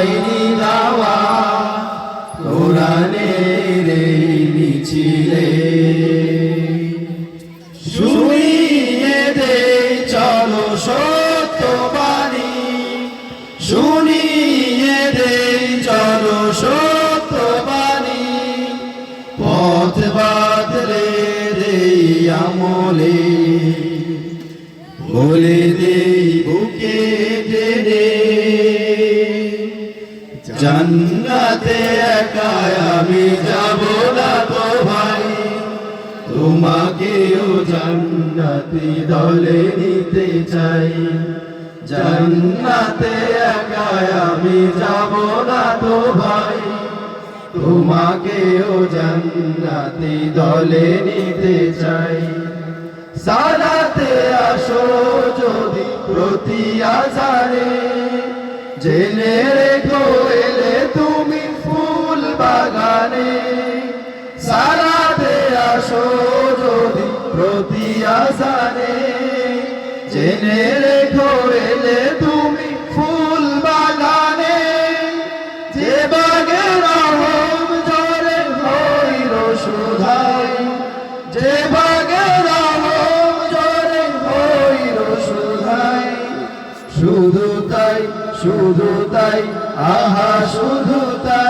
পাইনি দাওয়া কোরআনের মিছিলে শুনিয়ে দে, চলো সত্যবাণী। শুনিয়ে দে, চলো সত্যবাণী। পথ বাদলে রে আমলে। বলে দে বুকে টেনে। জান্নাতে একা আমি যাব না তো ভাই। তোমাকেও জান্নাতি দলে নিতে চাই। জান্নাতে একা আমি যাব না তো ভাই। তোমাকেও জান্নাতি দলে নিতে চাই। সালাতে আসো যদি প্রতি আজারে, জেনে রেখো বাগানে সালাতে আসো যদি প্রতি আজারে জেনে রেখো এলে তুমি ফুল বাগানে। যে বাগে রহম জরে হইল সুধাই। যে বাগে রহম জরে হইল সুধাই। শুধু তাই শুধু তাই, আহা শুধু তাই।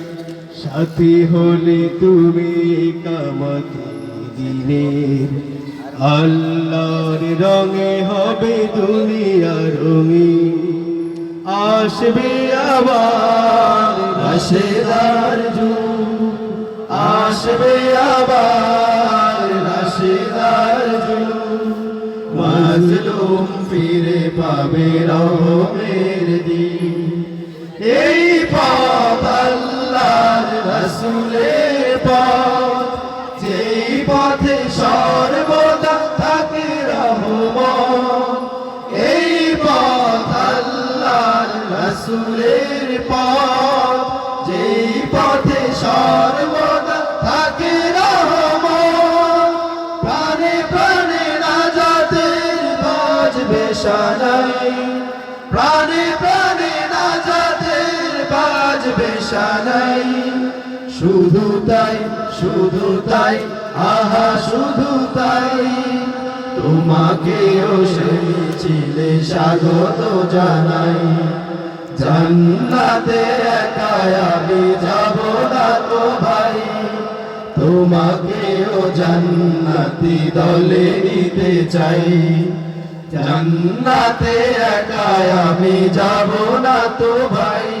সাথী হলে তুমি কামতি দিনের। আল্লাহর রঙে হবে দুনিয়া রঙি আসবে আবার রাশেদার যুগ। আসবে আবার রাশেদার যুগ। মাজলুম ফিরে পাবে রহমের রাসূলের যেই পথে সর্বদা থাকে রহমত, এই পথ আল্লাহর রাসূলের পথ, যেই পথে সর্বদা থাকে রহমত, প্রাণে প্রাণে নাজাতের বাজবে সানাই, প্রাণে প্রাণে নাজাতের বাজবে সানাই। শুধু তাই শুধু তাই, আহা, শুধু তাই। তোমাকেও সে মিছিলে স্বাগত জানাই। জান্নাতে একাই আমি যাব না তো ভাই। তোমাকেও জান্নাতি দলে নিতে চাই। জান্নাতে একাই আমি যাব না তো ভাই।